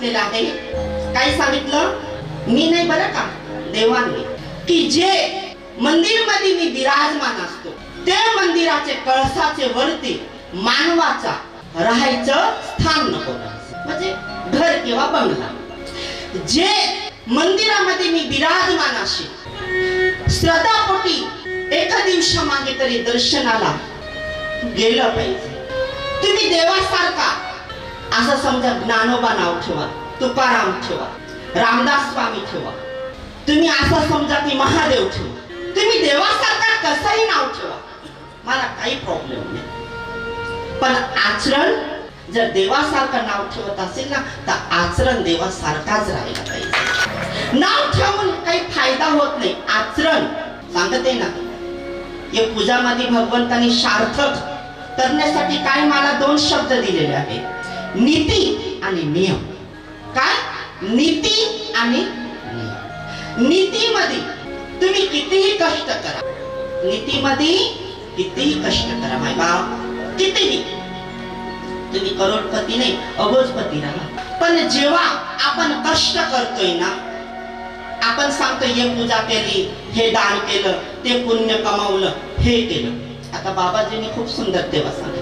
सांगितलेलं आहे. काय सांगितलं? मी नाही बरं का? देवाने की जे मंदिरमध्ये मी विराजमान असतो ते मंदिराचे कळसाचे वरती मानवाचा राहायचं स्थान नको. म्हणजे घर किंवा बंगला. जे मंदिरामध्ये मी विराजमान असे श्रद्धापोटी एका दिवसामागे तरी दर्शनाला गेलं पाहिजे. तुम्ही देवासारखा असं समजा ज्ञानोबा नाव ठेवा तुकाराम ठेवा रामदास स्वामी ठेवा. तुम्ही असं समजा की महादेव ठेवा. तुम्ही देवासारखा कसंही नाव ठेवा. मला काही प्रॉब्लेम नाही. पण आचरण जर देवासारखं नाव ठेवत असेल ना तर आचरण देवासारखाच राहायला पाहिजे. नाव ठेवून काही फायदा होत नाही. आचरण सांगते ना. या पूजामध्ये भगवंतांनी सार्थक करण्यासाठी काय मला दोन शब्द दिलेले आहेत. नीती आणि नियम. काय? नीती आणि नियम. नीतीमध्ये तुम्ही कितीही कष्ट करा. नीतीमध्ये कितीही कष्ट करा माय बाप. कितीही. तुम्ही करोडपती नाही अबोजपती राहा. पण जेव्हा आपण कष्ट करतोय ना आपण सांगतो हे पूजा केली हे दान केलं ते पुण्य कमावलं हे केलं. आता बाबाजींनी खूप सुंदर तेव्हा सांगितलं.